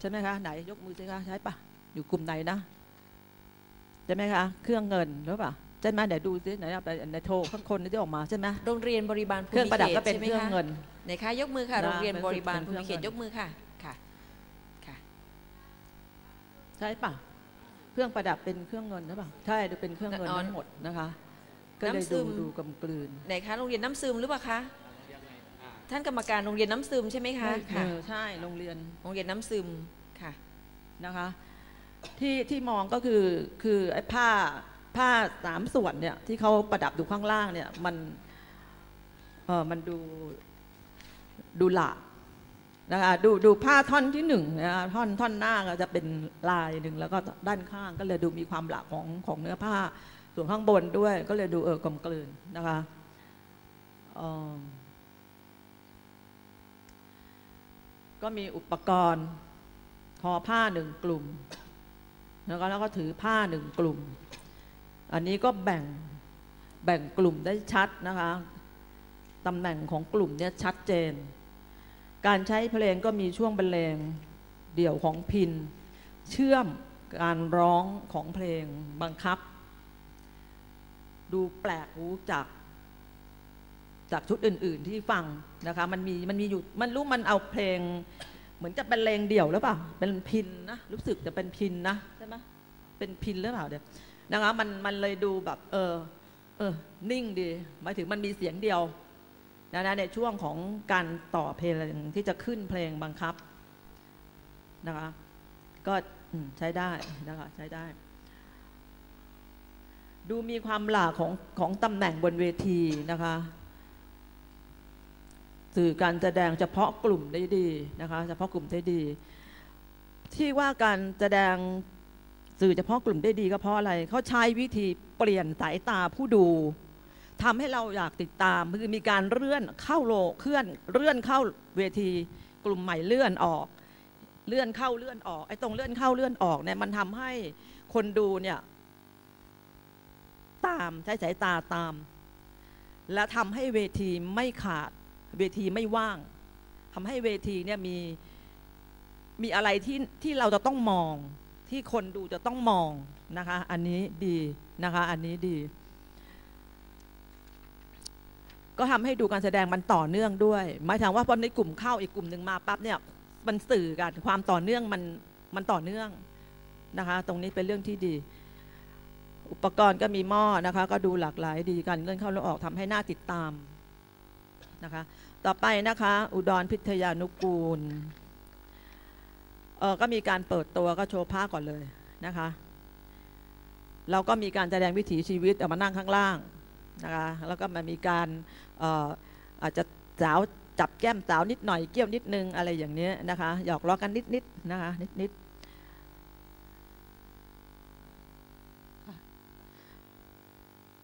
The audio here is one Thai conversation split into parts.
ใช่ไหมคะ ไหนยกมือสิคะใช่ปะอยู่กลุ่มไหนนะใช่ไหมคะ เครื่องเงินหรือเปล่าใช่ไหมเดี๋ยวดูสิไหนเอาไปในโทรข้างคนที่ออกมาใช่ไหมโรงเรียนบริบาลภูเครื่องมิประดับเขตก็เป็นใช่ไหมเครื่องคะเงินไหนคะยกมือค่ะนะโรงเรียนเป็นบริบาลเป็นภูมิเขตเครื่องยกมือค่ะค่ะค่ะ ใช่ปะเครื่องประดับเป็นเครื่องเงินหรือเปล่าใช่ดูเป็นเครื่องเงินทั้งหมดนะคะ ก็เลยดูดูกำกลืนไหนคะโรงเรียนน้ำซึมหรือเปล่าคะ ท่านกรรมการโรงเรียนน้ำซึมใช่ไหมคะเอค่ะอใช่โรงเรียนโรงเรียนน้ำซึมค่ะนะคะ ที่ที่มองก็คือคือไอ้ผ้าผ้าสามส่วนเนี่ยที่เขาประดับอยู่ข้างล่างเนี่ยมันเออมันดูดูหลานะคะดูดูผ้าท่อนที่หนึ่งนะคะท่อนท่อนหน้าก็จะเป็นลายหนึ่งแล้วก็ด้านข้างก็เลยดูมีความหลากของของเนื้อผ้าส่วนข้างบนด้วยก็เลยดูเออกลมกลืนนะคะเอิ่ม ก็มีอุปกรณ์ทอผ้าหนึ่งกลุ่ม แล้วก็แล้วก็ถือผ้าหนึ่งกลุ่ม อันนี้ก็แบ่งแบ่งกลุ่มได้ชัดนะคะตำแหน่งของกลุ่มเนี่ยชัดเจน การใช้เพลงก็มีช่วงบรรเลงเดี่ยวของพิน เชื่อมการร้องของเพลงบังคับ ดูแปลกหูจาก จากชุดอื่น ๆ ที่ฟังนะคะมันมีมันมีอยู่มันรู้มันเอาเพลง เหมือนจะเป็นเลงเดี่ยวหรือเปล่าเป็นพินนะรู้สึกจะเป็นพินนะใช่ไหมเป็นพินหรือเปล่าเดี๋ยวนะคะมันมันเลยดูแบบเออเออนิ่งดีหมายถึงมันมีเสียงเดียวนะนะในช่วงของการต่อเพลงที่จะขึ้นเพลงบังคับนะคะก็อืมใช้ได้นะคะใช้ได้ ดูมีความหลากของของตำแหน่งบนเวทีนะคะ สื่อการแสดงเฉพาะกลุ่มได้ดีนะคะเฉพาะกลุ่มได้ดี ที่ว่าการแสดงสื่อเฉพาะกลุ่มได้ดีก็เพราะอะไรเขาใช้วิธีเปลี่ยนสายตาผู้ดูทำให้เราอยากติดตามคือมีการเลื่อนเข้าโลเคลื่อนเลื่อนเข้าเวทีกลุ่มใหม่เลื่อนออก เลื่อนเข้าเลื่อนออกไอ้ตรงเลื่อนเข้าเลื่อนออกเนี่ยมันทำให้คนดูเนี่ยตามใช้สายตาตาม และทำให้เวทีไม่ขาด เวทีไม่ว่างทำให้เวทีเนี่ยมีมีอะไรที่ที่เราจะต้องมอง ที่คนดูจะต้องมองนะคะ อันนี้ดีนะคะ อันนี้ดี ก็ทำให้ดูการแสดงมันต่อเนื่องด้วยหมายถึงว่าพอในกลุ่มเข้าอีกกลุ่มหนึ่งมาปั๊บเนี่ยมันสื่อกันความต่อเนื่องมันมันต่อเนื่องนะคะ ตรงนี้เป็นเรื่องที่ดี อุปกรณ์ก็มีหม้อนะคะ ก็ดูหลากหลายดีการเลื่อนเข้าแล้วออกทำให้หน่าติดตามนะคะ ต่อไปนะคะ อุดรพิทยานุกูลเออก็มีการเปิดตัวก็โชว์ผ้าก่อนเลยนะคะ เราก็มีการแสดงวิถีชีวิตเอามานั่งข้างล่างนะคะ แล้วก็มามีการอออาจจะสาวจับแก้มสาวนิดหน่อยเกี้ยวนิดนึงอะไรอย่างนี้นะคะ หยอกล้อกันนิดๆนะคะนิดๆ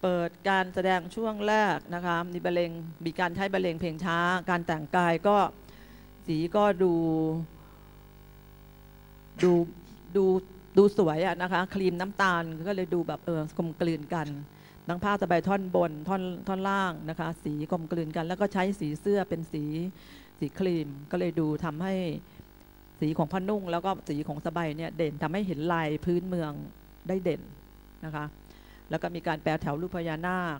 เปิดการแสดงช่วงแรกนะคะมีบรรเลงมีการใช้บรรเลงเพลงช้า การแต่งกายก็สีก็ดูดูดูดูสวยอะนะคะครีมน้ำตาลก็เลยดูแบบเออกลมกลืนกันทั้งผ้าสบายท่อนบนท่อนท่อนล่างนะคะ สีกลมกลืนกัน แล้วก็ใช้สีเสื้อเป็นสีสีครีม ก็เลยดูทำให้สีของผ้านุ่ง แล้วก็สีของสบายเนี่ยเด่นทำให้เห็นลายพื้นเมืองได้เด่นนะคะ แล้วก็มีการแปลแถวรูปพญานาค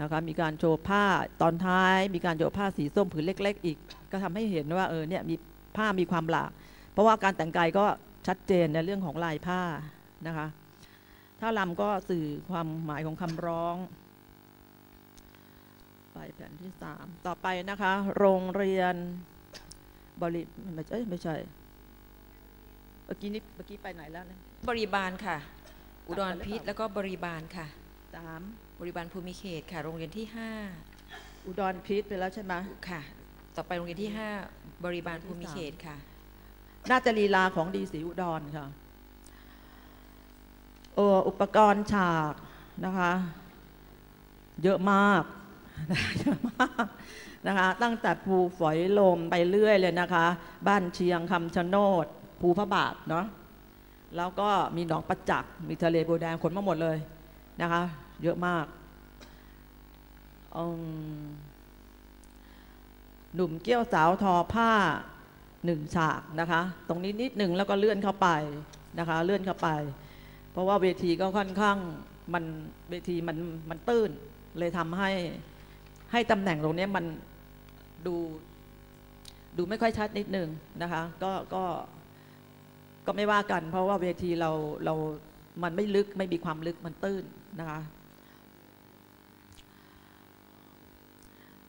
นะคะมีการโชว์ผ้าตอนท้ายมีการโชว์ผ้าสีส้มผืนเล็ก ๆ อีก ก็ทำให้เห็นว่าเออเนี่ยมีผ้ามีความหลาก เพราะว่าการแต่งกายก็ชัดเจนในเรื่องของลายผ้านะคะถ้าลำก็สื่อความหมายของคำร้อง ไปแผ่นที่สามต่อไปนะคะ โรงเรียนบริไม่ใช่ไม่ใช่เมื่อกี้นี้เมื่อกี้ไปไหนแล้วเนี่ยบริบาลค่ะ อุดรพิษแล้วก็บริบาลค่ะ สามบริบาลภูมิเขตค่ะ โรงเรียนที่ห้าอุดรพิษไปแล้วใช่ไหมค่ะ ต่อไปโรงเรียนที่ห้าบริบาลภูมิเขตค่ะ น่าจะลีลาของดีศรีอุดรค่ะเอออุปกรณ์ฉากนะคะ เยอะมากเยอะมากนะคะ ตั้งแต่ภูฝอยลมไปเรื่อยเลยนะคะ บ้านเชียงคำชะโนดภูพระบาทเนาะ แล้วก็มีหนองประจักษ์มีทะเลบัวแดงขนมาหมดเลยนะคะ เยอะมากมหนุ่มเกี้ยวสาวทอผ้าหนึ่งฉากนะคะ ตรงนี้นิดหนึ่งแล้วก็เลื่อนเข้าไปนะคะ เลื่อนเข้าไป เพราะว่าเวทีก็ค่อนข้างมันเวทีมันมันตื้น เลยทำให้ให้ตำแหน่งตรงนี้มันดูดูไม่ค่อยชัดนิดหนึ่งนะคะ ก็ก็ ก็ไม่ว่ากัน เพราะว่าเวทีเราเรามันไม่ลึกไม่มีความลึกมันตื้นนะคะ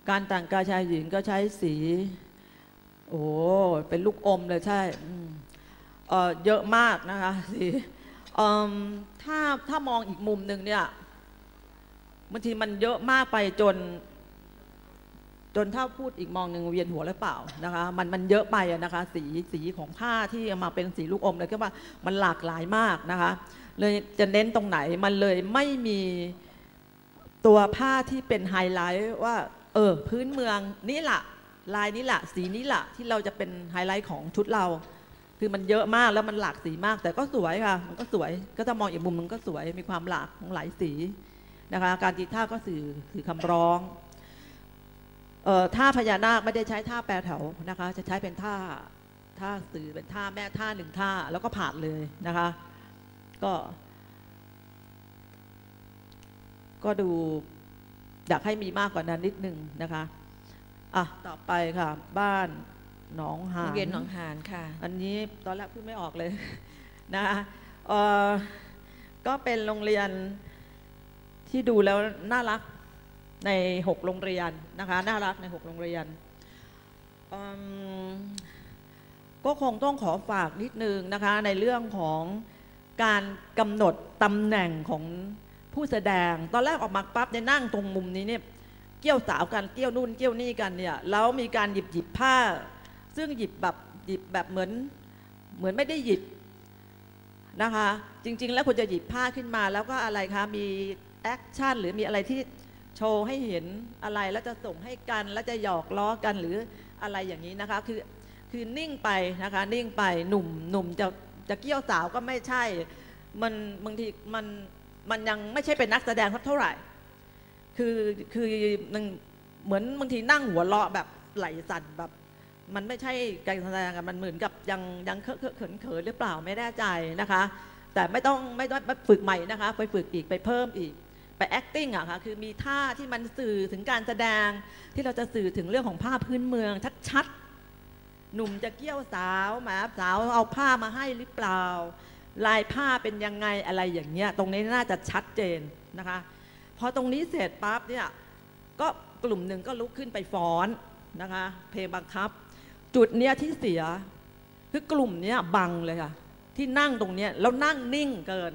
การแต่งกายชายหญิงก็ใช้สี โอ้เป็นลูกอมเลยใช่เออเยอะมากนะคะสิถ้าถ้ามองอีกมุมหนึ่งเนี่ยบางทีมันเยอะมากไปจน จนถ้าพูดอีกมองหนึ่งเวียนหัวหรือเปล่านะคะมันมันเยอะไปอะนะคะสีสีของผ้าที่มาเป็นสีลูกอมเลยก็ว่ามันหลากหลายมากนะคะเลยจะเน้นตรงไหนมันเลยไม่มีตัวผ้าที่เป็นไฮไลท์ว่าเออพื้นเมืองนี่แหละลายนี้แหละสีนี้แหละที่เราจะเป็นไฮไลท์ของชุดเรา คือมันเยอะมากแล้วมันหลากสีมาก แต่ก็สวยค่ะ มันก็สวยก็ถ้ามองอีกมุมมันก็สวยมีความหลากของหลายสีนะคะการตีท่าก็สื่อสื่อคำร้อง ท่าพญานาคไม่ได้ใช้ท่าแปรแถวนะคะ จะใช้เป็นท่าท่าสื่อเป็นท่าแม่ท่าหนึ่งท่าแล้วก็ผ่านเลยนะคะ ก็ ก็ดูอยากให้มีมากกว่านั้นนิดนึงนะคะอะต่อไปค่ะ บ้านหนองหาโรงนเรียนหนองหานค่ะ อันนี้ตอนแรกพูดไม่ออกเลยนะคะเอ่อก็เป็นโรงเรียนที่ดูแล้วน่ารัก ในหกโรงเรียนนะคะน่ารักในหกโรงเรียน ก็คงต้องขอฝากนิดนึงนะคะในเรื่องของการกำหนดตำแหน่งของผู้แสดง ตอนแรกออกมาปั๊บเนี่ยนั่งตรงมุมนี้เนี่ยเกี่ยวสาวกันเกี่ยวนู่นเกี่ยวนี่กันเนี่ยแล้วมีการหยิบหยิบผ้า ซึ่งหยิบแบบหยิบแบบเหมือนเหมือนไม่ได้หยิบนะคะจริง ๆ แล้วควรจะหยิบผ้าขึ้นมา แล้วก็อะไรคะมีแอคชั่นหรือมีอะไรที่ โชว์ให้เห็นอะไรแล้วจะส่งให้กัน แล้วจะหยอกล้อกันหรืออะไรอย่างนี้นะคะ คือคือนิ่งไปนะคะ นิ่งไปหนุ่มหนุ่มจะจะเกี่ยวสาวก็ไม่ใช่ มันบางทีมันมันยังไม่ใช่เป็นนักแสดงสักเท่าไหร่ คือคือมันเหมือนบางทีนั่งหัวเราะแบบไหลสั่นแบบมันไม่ใช่การแสดงมันเหมือนกับยังยังเคอะเคอะเขินเขินหรือเปล่าไม่แน่ใจนะคะ แต่ไม่ต้องไม่ต้องไปฝึกใหม่นะคะ ไปฝึกอีกไปเพิ่มอีก ไป acting อะค่ะคือมีท่าที่มันสื่อถึงการแสดงที่เราจะสื่อถึงเรื่องของผ้าพื้นเมืองชัดๆ หนุ่มจะเกี่ยวสาวหมาสาวเอาผ้ามาให้หรือเปล่า ลายผ้าเป็นยังไงอะไรอย่างเงี้ยตรงนี้น่าจะชัดเจนนะคะพอตรงนี้เสร็จปั๊บเนี่ยก็กลุ่มหนึ่งก็ลุกขึ้นไปฟ้อนนะคะเพลงบังคับ จุดเนี้ยที่เสียคือกลุ่มเนี้ยบังเลยค่ะที่นั่งตรงเนี้ยแล้วนั่งนิ่งเกิน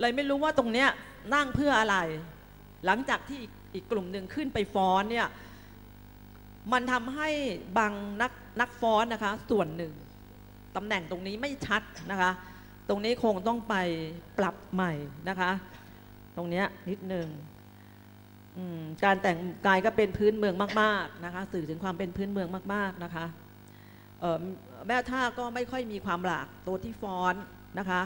เลยไม่รู้ว่าตรงเนี้ย นั่งเพื่ออะไร หลังจากที่อีกกลุ่มหนึ่งขึ้นไปฟ้อนเนี่ยมันทำให้บางนักนักฟ้อนนะคะ ส่วนหนึ่งตำแหน่งตรงนี้ไม่ชัดนะคะ ตรงนี้คงต้องไปปรับใหม่นะคะ ตรงนี้นิดหนึ่งการแต่งกายก็เป็นพื้นเมืองมาก ๆนะคะ สื่อถึงความเป็นพื้นเมืองมาก ๆนะคะแม่ท่าก็ไม่ค่อยมีความหลากตัวที่ฟ้อนนะคะ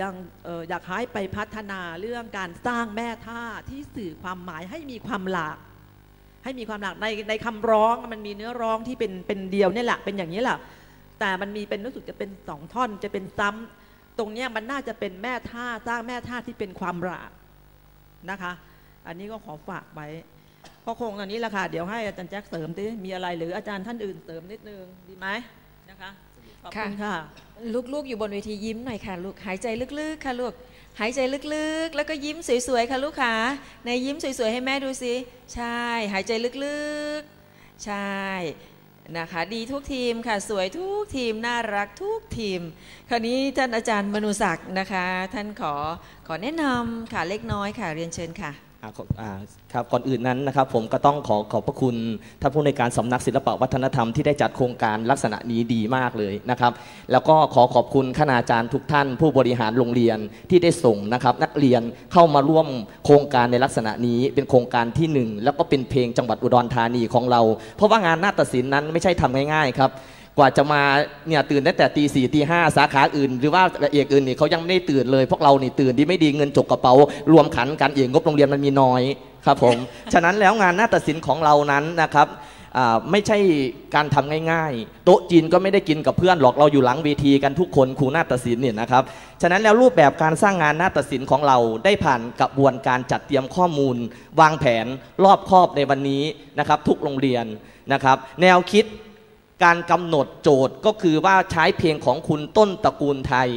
ยังอออยากให้ไปพัฒนาเรื่องการสร้างแม่ท่าที่สื่อความหมายให้มีความหลาก ให้มีความหลากในในคำร้องมันมีเนื้อร้องที่เป็นเป็นเดียวเนี่ยแหละเป็นอย่างนี้แหละแต่มันมีเป็นรู้สึกจะเป็นสองท่อนจะเป็นซ้ำตรงเนี้ยมันน่าจะเป็นแม่ท่าสร้างแม่ท่าที่เป็นความหลากนะคะ อันนี้ก็ขอฝากไว้ก็คงตอนนี้แหละค่ะเดี๋ยวให้อาจารย์แจ็คเสริมดิมีอะไรหรืออาจารย์ท่านอื่นเสริมนิดนึงดีไหมนะคะ อบคุณค่ะ ลูกๆอยู่บนเวทียิ้มหน่อยค่ะลูกหายใจลึกๆ ค่ะลูกหายใจลึกๆ แล้วก็ยิ้มสวยๆ ค่ะลูกค่ะในยิ้มสวยๆ ให้แม่ดูสิ ใช่ หายใจลึกๆ ใช่ นะคะ ดีทุกทีมค่ะ สวยทุกทีม น่ารักทุกทีม คราวนี้ท่านอาจารย์มนุศักดิ์นะคะ ท่านขอขอแนะนำค่ะเล็กน้อยค่ะ เรียนเชิญค่ะอ่าขออ่า ครับก่อนอื่นนั้นนะครับผมก็ต้องขอขอบพระคุณท่านผู้ในการสำนักศิลปวัฒนธรรมที่ได้จัดโครงการลักษณะนี้ดีมากเลยนะครับ แล้วก็ขอขอบคุณคณาจารย์ทุกท่าน ผู้บริหารโรงเรียนที่ได้ส่งนะครับ นักเรียนเข้ามาร่วมโครงการในลักษณะนี้เป็นโครงการที่หนึ่งแล้วก็เป็นเพลงจังหวัดอุดรธานีของเรา เพราะว่างานนาฏศิลป์นั้นไม่ใช่ทำง่ายๆครับ กว่าจะมาเนี่ยตื่นตั้งแต่ตีสี่ตีห้าสาขาอื่น หรือว่าเอกอื่นนี่เขายังไม่ได้ตื่นเลย พวกเรานี่ตื่นดีไม่ดีเงินจกกระเป๋ารวมขันกันเองงบโรงเรียนมันมีน้อยครับผม ฉะนั้นแล้วงานหน้าฏศิลป์ของเรานั้นนะครับไม่ใช่การทำง่ายๆ โต๊ะจีนก็ไม่ได้กินกับเพื่อนหรอกเราอยู่หลังเวทีกันทุกคนครูนาฏศิลป์เนี่ยนะครับฉะนั้นแล้วรูปแบบการสร้างงานนาฏศิลป์ของเราได้ผ่านกระบวนการจัดเตรียมข้อมูล วางแผนรอบครอบในวันนี้นะครับทุกโรงเรียนนะครับแนวคิด การกำหนดโจทย์ก็คือว่าใช้เพลงของคุณต้นตระกูลไทย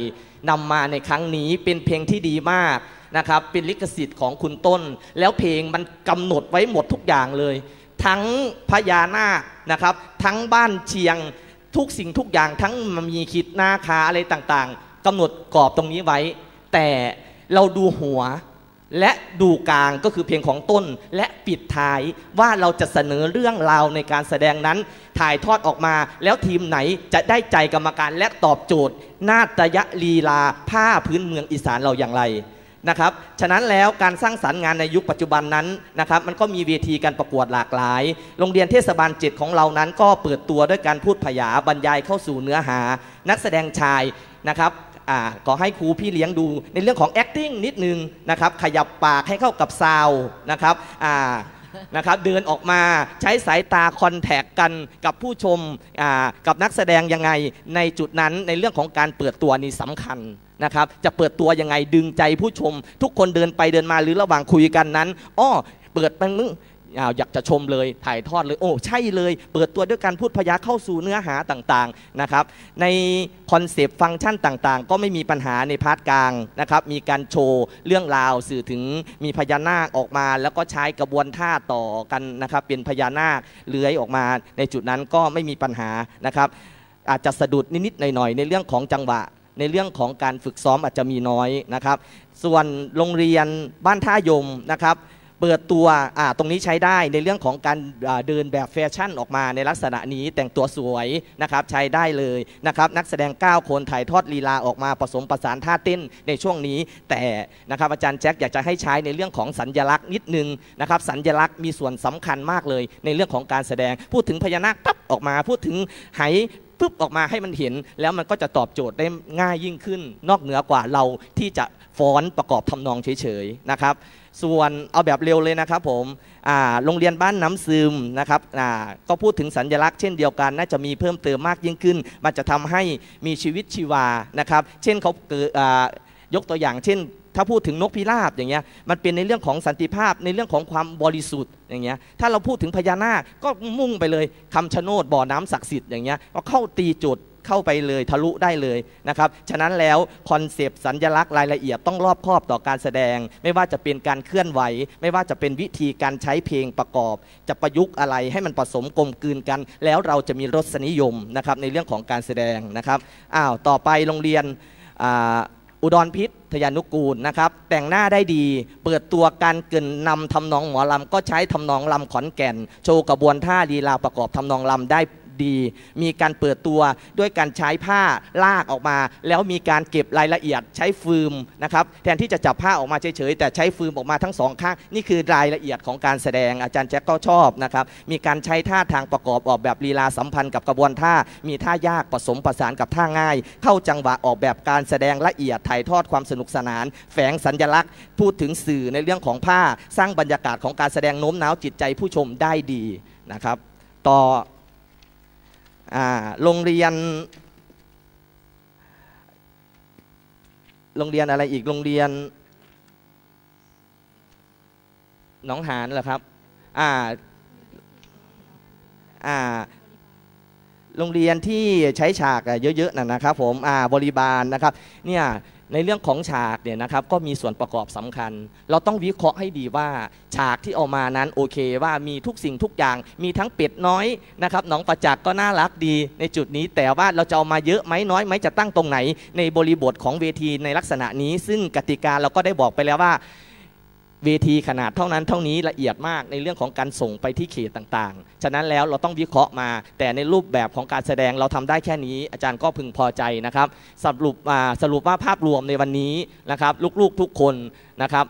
นำมาในครั้งนี้เป็นเพลงที่ดีมากนะครับเป็นลิขสิทธิ์ของคุณต้น แล้วเพลงมันกำหนดไว้หมดทุกอย่างเลย ทั้งพญานาคนะครับทั้งบ้านเชียงทุกสิ่งทุกอย่างทั้งมีคิดหน้าคาอะไรต่างๆกำหนดกรอบตรงนี้ไว้ แต่เราดูหัว และดูกลางก็คือเพลงของต้นและปิดท้ายว่าเราจะเสนอเรื่องราวในการแสดงนั้น ถ่ายทอดออกมาแล้วทีมไหนจะได้ใจกรรมการและตอบโจทย์ นาฏยลีลาผ้าพื้นเมืองอีสานเราอย่างไรนะครับ ฉะนั้นแล้วการสร้างสรรค์งานในยุคปัจจุบันนั้นนะครับ มันก็มีเวทีการประกวดหลากหลาย โรงเรียนเทศบาลเจ็ดของเรานั้น ก็เปิดตัวด้วยการพูดผยาบรรยายเข้าสู่เนื้อหา นักแสดงชายนะครับ ขอให้ครูพี่เลี้ยงดูในเรื่องของ acting นิดนึงนะครับขยับปากให้เข้ากับซาวนะครับนะครับเดินออกมาใช้สายตาคอนแทคกันกับผู้ชมกับนักแสดงยังไงในจุดนั้นในเรื่องของการเปิดตัวนี่สำคัญนะครับจะเปิดตัวยังไงดึงใจผู้ชม ทุกคนเดินไปเดินมาหรือระหว่างคุยกันนั้นอ้อเปิดมึง อยากจะชมเลยถ่ายทอดเลยโอ้ใช่เลย เปิดตัวด้วยการพูดพยาเข้าสู่เนื้อหาต่างๆนะครับในคอนเซปต์ฟังก์ชันต่างๆ ก็ไม่มีปัญหาในพาร์ทกลางนะครับมีการโชว์เรื่องราวสื่อถึงมีพญานาคออกมา แล้วก็ใช้กระบวนท่าต่อกันนะครับเป็นพญานาคเลื้อยออกมา ในจุดนั้นก็ไม่มีปัญหานะครับอาจจะสะดุดนิดๆหน่อยๆ ในเรื่องของจังหวะ ในเรื่องของการฝึกซ้อมอาจจะมีน้อยนะครับ ส่วนโรงเรียนบ้านท่ายมนะครับ เปิดตัวตรงนี้ใช้ได้ในเรื่องของการเดินแบบแฟชั่นออกมาในลักษณะนี้แต่งตัวสวยนะครับใช้ได้เลยนะครับนักแสดง 9 คนถ่ายทอดลีลาออกมาผสมประสานท่าเต้นในช่วงนี้ แต่นะครับอาจารย์แจ็คอยากจะให้ใช้ในเรื่องของสัญญลักษณ์นิดนึงนะครับสัญญลักษณ์มีส่วนสำคัญมากเลย ในเรื่องของการแสดงพูดถึงพญานาคปั๊บออกมาพูดถึงไห ปุ๊บออกมาให้มันเห็น แล้วมันก็จะตอบโจทย์ได้ง่ายยิ่งขึ้น นอกเหนือกว่าเราที่จะฟ้อนประกอบทำนองเฉยๆนะครับส่วนเอาแบบเร็วเลยนะครับผมโรงเรียนบ้านน้ำซึมนะครับก็พูดถึงสัญลักษณ์เช่นเดียวกัน น่าจะมีเพิ่มเติมมากยิ่งขึ้น มันจะทำให้มีชีวิตชีวานะครับ เช่นเขาเกิดอ่ายกตัวอย่างเช่น ถ้าพูดถึงนกพิราบอย่างเงี้ยมันเป็นในเรื่องของสันติภาพในเรื่องของความบริสุทธิ์อย่างเงี้ยถ้าเราพูดถึงพญานาคก็มุ่งไปเลยคำชะโนดบ่อน้ำศักดิ์สิทธิ์อย่างเงี้ยก็เข้าตีจุดเข้าไปเลยทะลุได้เลยนะครับ ฉะนั้นแล้วคอนเซปต์สัญญลักษณ์รายละเอียดต้องรอบคอบต่อการแสดง ไม่ว่าจะเป็นการเคลื่อนไหว ไม่ว่าจะเป็นวิธีการใช้เพลงประกอบ จะประยุกต์อะไรให้มันผสมกลมกลืนกัน แล้วเราจะมีรสนิยมนะครับในเรื่องของการแสดงนะครับอ้าวต่อไปโรงเรียนอ่า อุดรพิษทยานุกูลนะครับ แต่งหน้าได้ดี เปิดตัวการเกินนำทำนองหมอลำก็ใช้ทำนองลำขอนแก่น โชว์กระบวนท่าลีลาประกอบทำนองลำได้ ดี มีการเปิดตัวด้วยการใช้ผ้าลากออกมา แล้วมีการเก็บรายละเอียดใช้ฟืมนะครับแทนที่จะจับผ้าออกมาเฉยๆแต่ใช้ฟืมออกมาทั้งสองข้างนี่คือรายละเอียดของการแสดงอาจารย์แจ็คก็ชอบนะครับมีการใช้ท่าทางประกอบออกแบบลีลาสัมพันธ์กับกระบวนท่า มีท่ายากผสมประสานกับท่าง่าย เข้าจังหวะออกแบบการแสดงละเอียดถ่ายทอดความสนุกสนาน แฝงสัญลักษณ์ พูดถึงสื่อในเรื่องของผ้าสร้างบรรยากาศของการแสดงโน้มน้าวจิตใจผู้ชมได้ดีนะครับ ต่อ โรงเรียน โรงเรียนอะไรอีก โรงเรียนหนองหานเหรอครับ อ่า อ่า โรงเรียนที่ใช้ฉากเยอะๆน่ะนะครับผม อ่า บริบาลนะครับ เนี่ย ในเรื่องของฉากเนี่ยนะครับก็มีส่วนประกอบสำคัญ เราต้องวิเคราะห์ให้ดีว่าฉากที่เอามานั้นโอเคว่ามีทุกสิ่งทุกอย่าง มีทั้งเป็ดน้อยนะครับหนองประจักษ์ก็น่ารักดีในจุดนี้ แต่ว่าเราจะเอามาเยอะไหมน้อยไหมจะตั้งตรงไหน ในบริบทของเวทีในลักษณะนี้ ซึ่งกติกาเราก็ได้บอกไปแล้วว่า เวทีขนาดเท่านั้นเท่านี้ละเอียดมากในเรื่องของการส่งไปที่เขตต่างๆ ฉะนั้นแล้วเราต้องวิเคราะห์มา แต่ในรูปแบบของการแสดงเราทำได้แค่นี้ อาจารย์ก็พึงพอใจนะครับ สรุปมาสรุปว่าภาพรวมในวันนี้นะครับลูกๆทุกคนนะครับ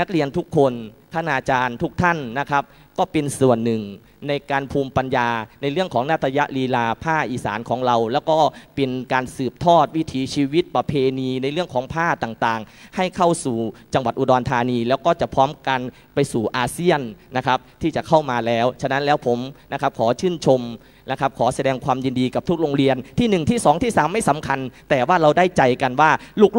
นักเรียนทุกคนท่านอาจารย์ทุกท่านนะครับ ก็เป็นส่วนหนึ่งในการภูมิปัญญาในเรื่องของนาฏยลีลาผ้าอีสานของเรา แล้วก็เป็นการสืบทอดวิถีชีวิตประเพณีในเรื่องของผ้าต่างๆ ให้เข้าสู่จังหวัดอุดรธานี แล้วก็จะพร้อมกันไปสู่อาเซียนนะครับที่จะเข้ามาแล้ว ฉะนั้นแล้วผมนะครับขอชื่นชม นะครับขอแสดงความยินดีกับทุกโรงเรียนที่ 1 ที่ 2 ที่ 3 ไม่สำคัญ แต่ว่าเราได้ใจกันว่า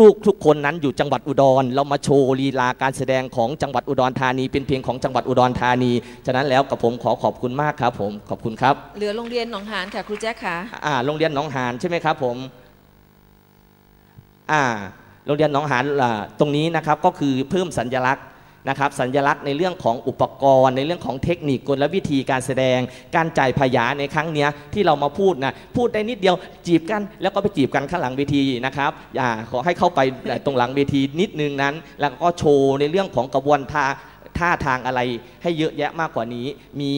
ลูกๆ ทุกคนนั้นอยู่จังหวัดอุดร เรามาโชว์ลีลาการแสดงของจังหวัดอุดรธานี เป็นเพลงของจังหวัดอุดรธานี ฉะนั้นแล้วกับผมขอขอบคุณมากครับผมขอบคุณครับเหลือโรงเรียนหนองหานค่ะครูแจ๊คค่ะอ่าโรงเรียนหนองหานใช่ไหมครับผมอ่าโรงเรียนหนองหานอ่าตรงนี้นะครับก็คือเพิ่มสัญลักษณ์ นะครับสัญลักษณ์ในเรื่องของอุปกรณ์ ในเรื่องของเทคนิคกลวิธีการแสดง การจ่ายพยาในครั้งเนี้ยที่เรามาพูดนะพูดได้นิดเดียวจีบกัน แล้วก็ไปจีบกันข้างหลังเวทีนะครับอ่าขอให้เข้าไปตรงหลังเวทีนิดนึงนั้น แล้วก็โชว์ในเรื่องของกระบวนท่า ท่าทางอะไรให้เยอะแยะมากกว่านี้ มี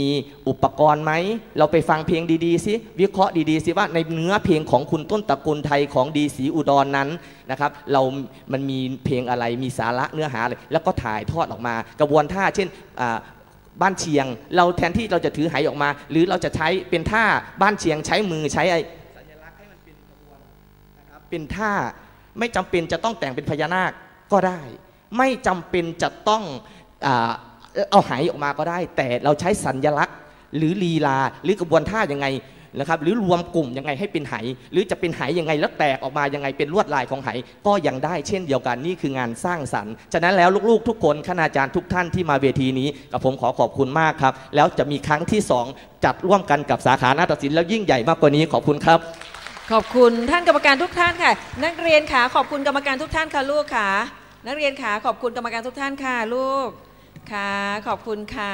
อุปกรณ์ไหม เราไปฟังเพลงดีๆสิวิเคราะห์ดีๆสิว่าในเนื้อเพลงของคุณต้นตระกูลไทยของดีสีอุดรนนั้นนะครับ เรา มันมีเพลงอะไร มีสาระเนื้อหาอะไรแล้วก็ถ่ายทอดออกมา กระบวนท่าเช่นบ้านเชียง เราแทนที่เราจะถือไหออกมา หรือเราจะใช้เป็นท่าบ้านเชียงใช้มือใช้ไอ้สัญลักษณ์ให้มันเป็นกระบวนนะครับเป็นท่าไม่จำเป็นจะต้องแต่งเป็นพญานาคก็ได้ ไม่จำเป็นจะต้อง อาเอาไหออกมาก็ได้ แต่เราใช้สัญลักษณ์ หรือลีลาหรือกระบวนท่ายังไงนะครับหรือรวมกลุ่มยังไงให้เป็นไห หรือจะเป็นไหยังไงแล้วแตกออกมายังไงเป็นลวดลายของไห ก็ยังได้เช่นเดียวกันนี่คืองานสร้างสรรค์ฉะนั้นแล้วลูกๆ ทุกคนคณาจารย์ทุกท่านที่มาเวทีนี้กับผมขอขอบคุณมากครับ แล้วจะมีครั้งที่สองจัดร่วมกันกับสาขานาฏศิลป์แล้วยิ่งใหญ่มากกว่านี้ขอบคุณครับ ขอบคุณท่านกรรมการทุกท่านค่ะ นักเรียนขาขอบคุณกรรมการทุกท่านค่ะลูกค่ะนักเรียนขาขอบคุณกรรมการทุกท่านค่ะลูก ค่ะ ขอบคุณค่ะ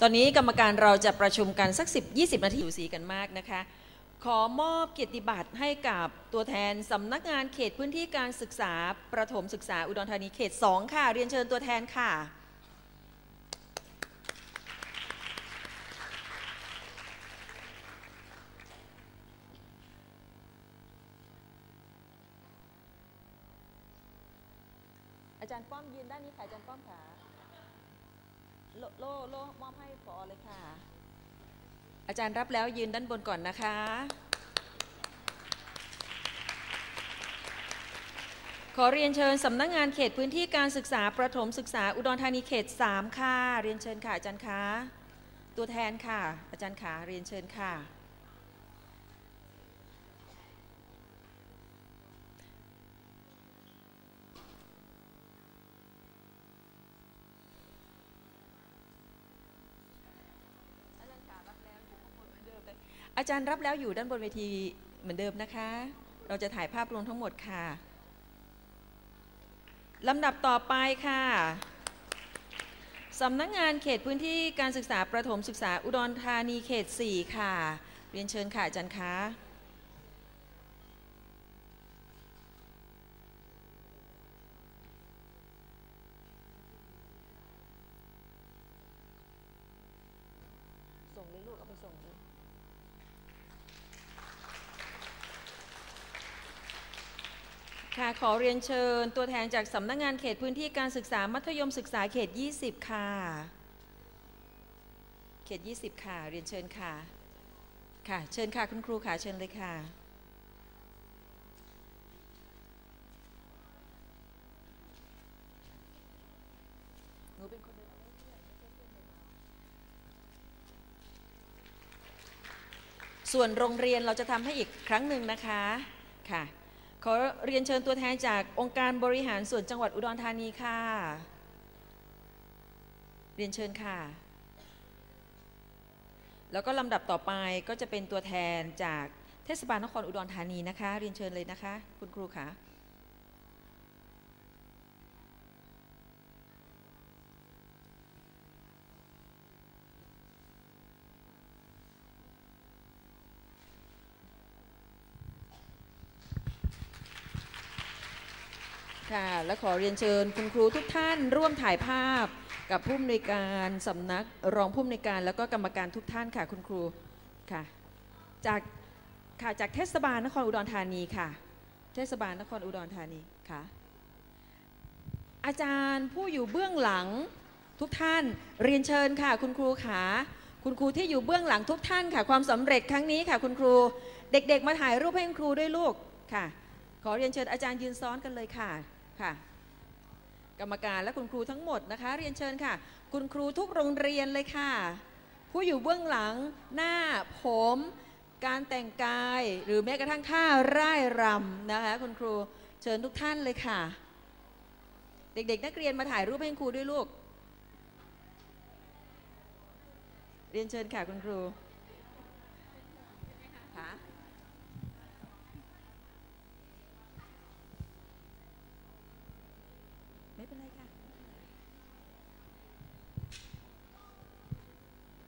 ตอนนี้กรรมการเราจะประชุมกันสัก 10 20 นาทีอยู่สีกันมากนะคะ ขอมอบเกียรติบัตรให้กับตัวแทนสำนักงานเขตพื้นที่การศึกษา ประถมศึกษาอุดรธานีเขต 2 ค่ะ เรียนเชิญตัวแทนค่ะอาจารย์ป้อมยืนด้านนี้ค่ะอาจารย์ป้อมค่ะ โลโล่โล่มอบให้พอเลยค่ะ อาจารย์รับแล้วยืนด้านบนก่อนนะคะ ขอเรียนเชิญสำนักงานเขตพื้นที่การศึกษาประถมศึกษาอุดรธานีเขต 3 ค่ะ เรียนเชิญค่ะอาจารย์คะตัวแทนค่ะ อาจารย์ขาเรียนเชิญค่ะ อาจารย์รับแล้วอยู่ด้านบนเวทีเหมือนเดิมนะคะ เราจะถ่ายภาพรวมทั้งหมดค่ะลำดับต่อไปค่ะสำนักงานเขตพื้นที่การศึกษาประถมศึกษาอุดรธานีเขต 4 ค่ะ เรียนเชิญค่ะอาจารย์คะ ส่งเลยลูกเอาไปส่งเลย ค่ะ ขอเรียนเชิญตัวแทนจากสำนักงานเขตพื้นที่การศึกษามัธยมศึกษาเขต 20 ค่ะ เขต 20 ค่ะ เรียนเชิญค่ะ ค่ะ เชิญค่ะคุณครูค่ะ เชิญเลยค่ะ หนูเป็นคนส่วนโรงเรียนเราจะทำให้อีกครั้งหนึ่งนะคะ ค่ะ ขอเรียนเชิญตัวแทนจากองค์การบริหารส่วนจังหวัดอุดรธานีค่ะ เรียนเชิญค่ะ แล้วก็ลำดับต่อไปก็จะเป็นตัวแทนจากเทศบาลนครอุดรธานีนะคะ เรียนเชิญเลยนะคะ คุณครูค่ะ ค่ะ และขอเรียนเชิญคุณครูทุกท่านร่วมถ่ายภาพกับผู้อำนวยการสำนักรองผู้อำนวยการแล้วก็กรรมการทุกท่านค่ะคุณครูค่ะจากค่ะจากเทศบาลนครอุดรธานีค่ะ เทศบาลนครอุดรธานีค่ะอาจารย์ผู้อยู่เบื้องหลังทุกท่านเรียนเชิญค่ะ คุณครูขาคุณครูที่อยู่เบื้องหลังทุกท่านค่ะ ความสำเร็จครั้งนี้ค่ะ คุณครูเด็กๆ มาถ่ายรูปให้คุณครูด้วยลูกค่ะ ขอเรียนเชิญอาจารย์ยืนซ้อนกันเลยค่ะ ค่ะ กรรมการและคุณครูทั้งหมดนะคะ เรียนเชิญค่ะ คุณครูทุกโรงเรียนเลยค่ะ ผู้อยู่เบื้องหลังหน้าผม การแต่งกายหรือแม้กระทั่งท่าร่ายรำนะคะ คุณครูเชิญทุกท่านเลยค่ะ เด็กๆ นักเรียนมาถ่ายรูปให้คุณครูด้วยลูก เรียนเชิญค่ะคุณครูค่ะไม่เป็นไรค่ะ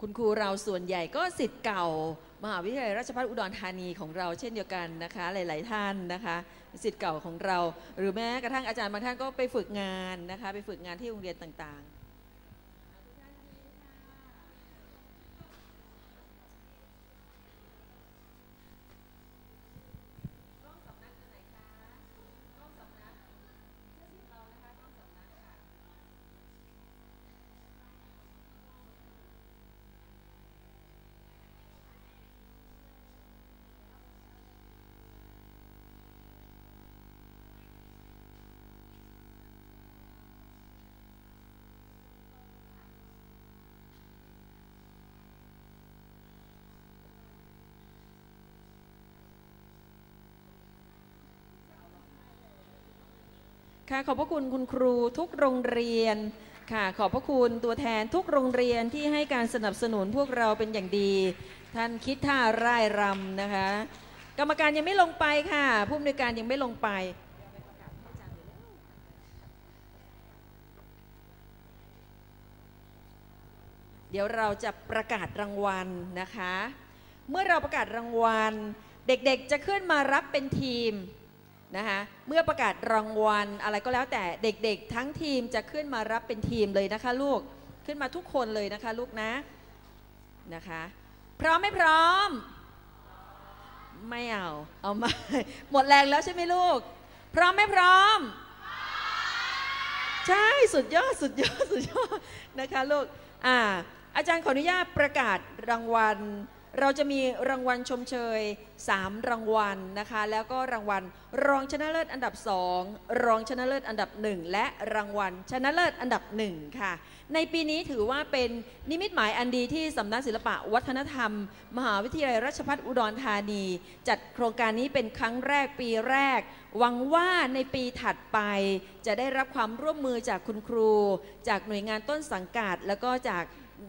คุณครูเราส่วนใหญ่ก็สิทธิ์เก่า มหาวิทยาลัยราชภัฏอุดรธานีของเราเช่นเดียวกันนะคะ หลาย ๆ ท่านนะคะสิทธิ์เก่าของเรา หรือแม้กระทั่งอาจารย์บางท่านก็ไปฝึกงานนะคะ ไปฝึกงานที่โรงเรียนต่าง ๆ ค่ะขอบพระคุณคุณครูทุกโรงเรียนค่ะขอบพระคุณตัวแทนทุกโรงเรียนที่ให้การสนับสนุนพวกเราเป็นอย่างดี ท่านคิดท่าร่ายรำนะคะ กรรมการยังไม่ลงไปค่ะผู้อำนวยการยังไม่ลงไปเดี๋ยวเราจะประกาศรางวัลนะคะ เมื่อเราประกาศรางวัล เด็กๆจะขึ้นมารับเป็นทีม นะคะเมื่อประกาศรางวัลอะไรก็แล้วแต่เด็กๆ ทั้งทีมจะขึ้นมารับเป็นทีมเลยนะคะลูกขึ้นมาทุกคนเลยนะคะลูกนะนะคะพร้อมไม่พร้อม ไม่เอาเอามาหมดแรงแล้วใช่ไหมลูก พร้อมไม่พร้อม ใช่สุดยอดสุดยอดสุดยอดนะคะลูกอ่าอาจารย์ขออนุญาตประกาศรางวัล เราจะมีรางวัลชมเชย 3 รางวัลนะคะ แล้วก็รางวัลรองชนะเลิศอันดับ 2 รองชนะเลิศอันดับ 1 และรางวัลชนะเลิศอันดับ 1 ค่ะ ในปีนี้ถือว่าเป็นนิมิตหมายอันดีที่สำนักศิลปะวัฒนธรรม มหาวิทยาลัยราชภัฏอุดรธานี จัดโครงการนี้เป็นครั้งแรกปีแรก หวังว่าในปีถัดไป จะได้รับความร่วมมือจากคุณครู จากหน่วยงานต้นสังกัดแล้วก็จาก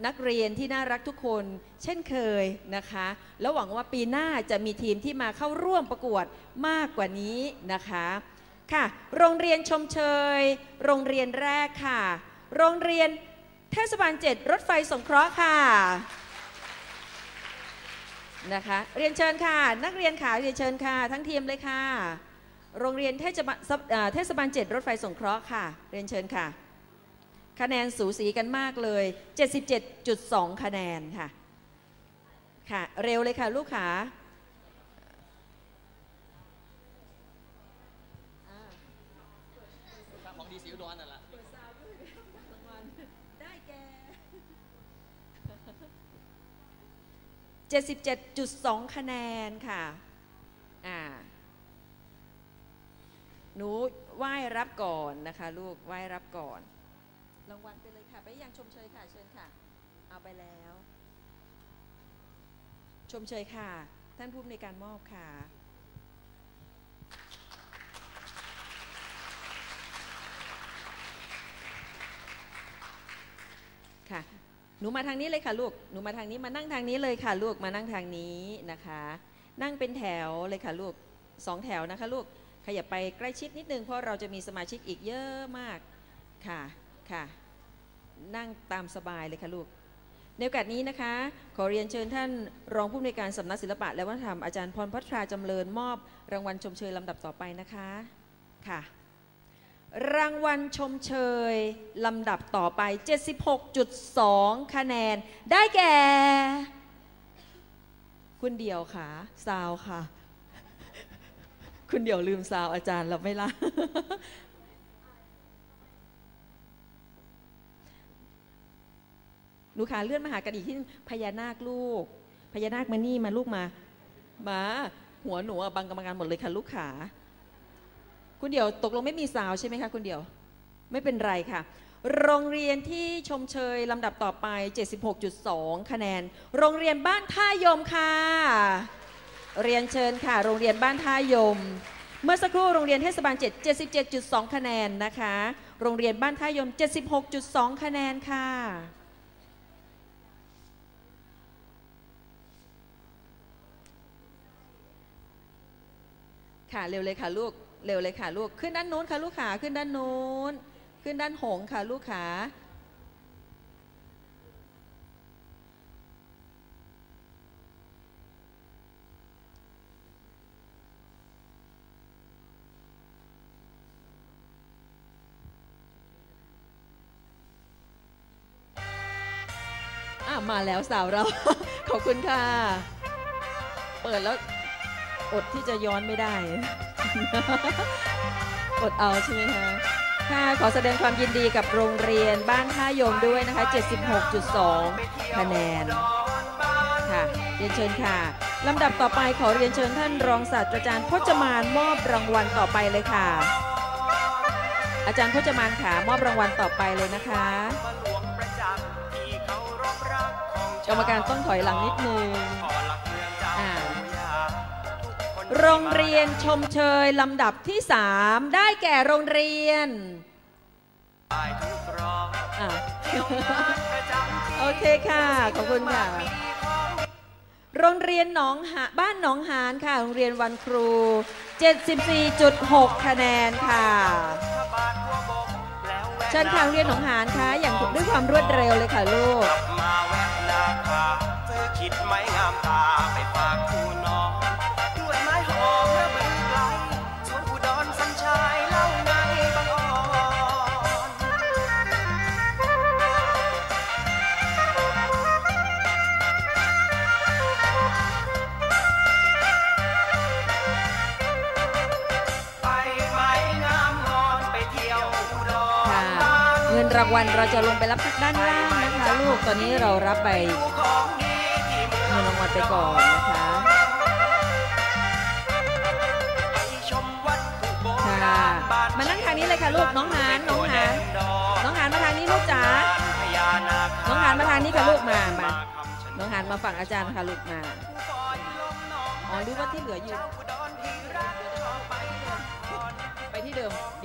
นักเรียนที่น่ารักทุกคน เช่นเคยนะคะ แล้วหวังว่าปีหน้าจะมีทีมที่มาเข้าร่วมประกวดมากกว่านี้นะคะค่ะ โรงเรียนชมเชย โรงเรียนแรกค่ะ โรงเรียนเทศบาลเจ็ดรถไฟสงเคราะห์ค่ะนะคะเรียนเชิญค่ะ นักเรียนค่ะเรียนเชิญค่ะ ทั้งทีมเลยค่ะ โรงเรียนเทศบาลเทศบาลเจ็ดรถไฟสงเคราะห์ค่ะ เรียนเชิญค่ะ คะแนนสูสีกันมากเลย 77.2 คะแนนค่ะ ค่ะ เร็วเลยค่ะ ลูกขาของดีสีอุดรนั่นแหละได้แก่77.2 คะแนนค่ะ อ่า หนูไหว้รับก่อนนะคะ ลูกไหว้รับก่อน รางวัลไปเลยค่ะ ไปยังชมเชยค่ะเชิญค่ะ เอาไปแล้ว ชมเชยค่ะ ท่านผู้อำนการมอบค่ะค่ะ หนูมาทางนี้เลยค่ะลูก หนูมาทางนี้มานั่งทางนี้เลยค่ะลูก มานั่งทางนี้นะคะ นั่งเป็นแถวเลยค่ะลูกสองแถวนะคะลูก ขยับไปใกล้ชิดนิดนึงเพราะเราจะมีสมาชิกอีกเยอะมากค่ะ ค่ะ นั่งตามสบายเลยค่ะลูก ในโอกาสนี้นะคะ ขอเรียนเชิญท่านรองผู้อำนวยการสำนักศิลปะและวัฒนธรรมอาจารย์พรพัทราจำเริญมอบ รางวัลชมเชยลำดับต่อไปนะคะค่ะ รางวัลชมเชยลำดับต่อไป 76.2 คะแนน ได้แก่ คุณเดี่ยวค่ะซาวค่ะ คุณเดี่ยวลืมซาวอาจารย์เราไม่ละ หนูขาเลื่อนมาหากันอีกที่นึงพญานาคลูก พญานาคมานี่มาลูกมามาหัวหนูบังกรรมการหมดเลยค่ะลูกขา คุณเดี่ยวตกลงไม่มีสาวใช่ไหมคะคุณเดี่ยว ไม่เป็นไรค่ะ โรงเรียนที่ชมเชยลำดับต่อไป 76.2 คะแนน โรงเรียนบ้านท่ายมค่ะ เรียนเชิญค่ะ โรงเรียนบ้านท่ายม เมื่อสักครู่โรงเรียนเทศบาล 7 77.2 คะแนนนะคะ โรงเรียนบ้านท่ายม 76.2 คะแนนค่ะ ค่ะเร็วเลยค่ะลูกเร็วเลยค่ะลูกขึ้นด้านนู้นค่ะลูกขาขึ้นด้านนู้น ขึ้นด้านหงค่ะลูกขาอะมาแล้วสาวเรา ขอบคุณค่ะ เปิดแล้ว อดที่จะย้อนไม่ได้ อดเอาใช่ไหมคะค่ะขอแสดงความยินดีกับโรงเรียนบ้านท่ายมด้วยนะคะ 76.2 คะแนน ค่ะ เรียนเชิญค่ะลำดับต่อไปขอเรียนเชิญท่านรองศาสตราจารย์พจมานมอบรางวัลต่อไปเลยค่ะ อาจารย์พจมานขามอบรางวัลต่อไปเลยนะคะกรรมการต้องถอยหลังนิดนึงอ่า โรงเรียนชมเชยลำดับที่ 3 ได้แก่โรงเรียนอะโอเคค่ะ ขอบคุณค่ะ โรงเรียนหนองหาบ้านหนองหานค่ะ โรงเรียนวันครู 74.6 คะแนนค่ะเชิญค่ะโรงเรียนหนองหานค่ะ อย่างด้วยความรวดเร็วเลยค่ะลูกกลับมาแวะนาคาซื้อคิดไม้งามตาไปฝากคู่น้ รางวัลเราจะลงไปรับด้านล่างนะคะลูกตอนนี้เรารับไปเมืองเงินรางวัลไปก่อนนะคะมวัดผู้โบค่ะราณบ้านมานั่งทางนี้เลยค่ะลูกน้องหานน้องหานน้องหานมาทางนี้ลูกจ๋าน้องหานมาทางนี้ค่ะลูกมามาน้องหานมาฝั่งอาจารย์ค่ะลูกมาอ๋อรู้ว่าที่เหลืออยืนเจ้าอุด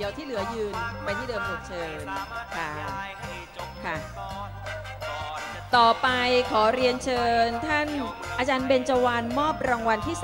เดี๋ยวที่เหลือยืนไปที่เดิมถูกเชิญค่ะค่ะ ต่อไปขอเรียนเชิญท่านอาจารย์เบญจวรรณมอบรางวัลที่